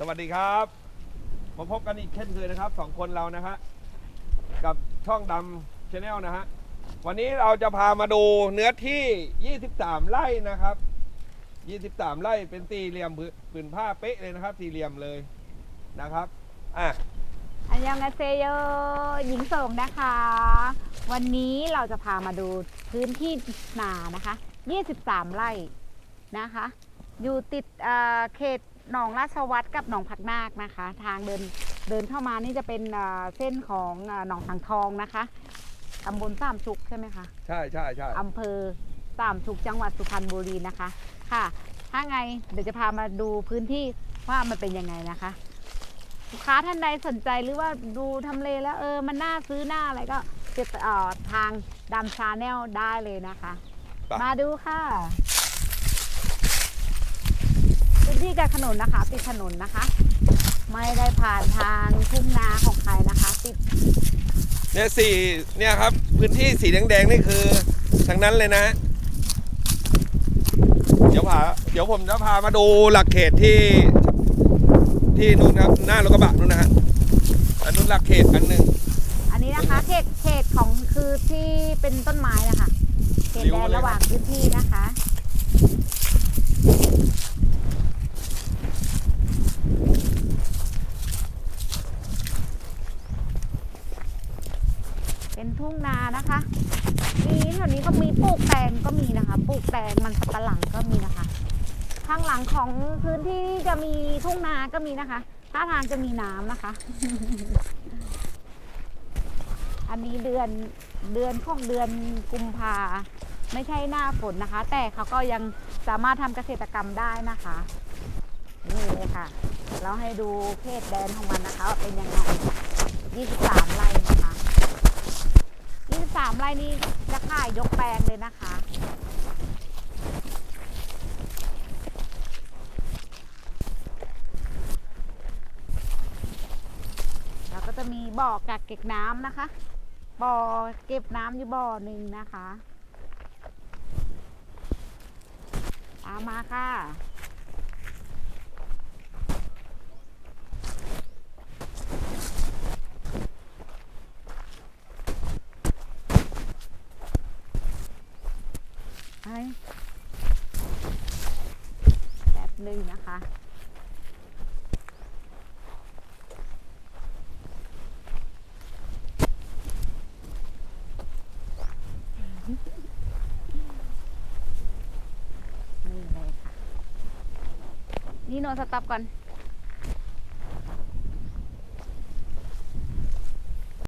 สวัสดีครับ มาพบกันอีกเช่นเคยนะครับสองคนเรานะฮะกับช่องดำชาแนลนะฮะวันนี้เราจะพามาดูเนื้อที่ 23 ไร่นะครับ 23 ไร่เป็นสี่เหลี่ยมผืนผ้าเป๊ะเลยนะครับ สี่เหลี่ยมเลยนะครับอะอันยังอาเซโยหญิงโสมนะคะ วันนี้เราจะพามาดูพื้นที่นานะคะ 23 ไร่นะคะ อยู่ติดเอ่อเขตหนองราชวัตรกับหนองผักนาคนะคะ ทางเดินเดินเข้ามานี่จะเป็นเอ่อเส้นของเอ่อหนองสังทองนะคะตำบลสามสุกใช่ไหมคะ ใช่ใช่ใช่อำเภอสามสุกจังหวัดสุพรรณบุรีนะคะ ค่ะ ถ้าไงเดี๋ยวจะพามาดูพื้นที่ว่ามันเป็นยังไงนะคะลูกค้าท่านใดสนใจหรือว่าดูทำเลแล้วเออมันน่าซื้อหน้าอะไรก็ติดต่อทางดำชาแนลได้เลยนะคะ มาดูค่ะพื้ นที่กับถนนนะคะ ติดถนนนะคะ ไม่ได้ผ่านทางทุ่งนาของใครนะคะติดเนี่ยสี่เนี่ยครับ พื้นที่สีแดงๆนี่คือทั้งนั้นเลยนะฮะเดี๋ยวพาเดี๋ยวผมจะพามาดูหลักเขตที่ที่นู่นครับ หน้ารถกระบะนู่นนะฮะอันนู้นหลักเขตอันหนึ่งอันนี้นะคะเขตเขตของคือที่เป็นต้นไม้นะคะเขตริ้แดวนเลยครับระหว่างพื้นที่นะคะ เป็นทุ่งนานะคะ มีแถวนี้ก็มีปลูกแตงก็มีนะคะ ปลูกแตงมันสับปะหลังก็มีนะคะ ข้างหลังของพื้นที่จะมีทุ่งนาก็มีนะคะท่าทางจะมีน้ำนะคะ อันนี้เดือนเดือนของเดือนกุมภาไม่ใช่หน้าฝนนะคะ แต่เขาก็ยังสามารถทำเกษตรกรรมได้นะคะ นี่เลยค่ะ เราให้ดูเพศแดนของมันนะคะ เป็นยังไง 23ไร่นะคะ 23ไร่นี้จะขายยกแปลงเลยนะคะแล้วก็จะมีบ่อกักเก็บน้ำนะคะ บ่อเก็บน้ำอยู่บ่อหนึ่งนะคะตามมาค่ะ ไปแบบหนึ่งนะคะ นี่เลยค่ะ นี่โนสต็อปก่อน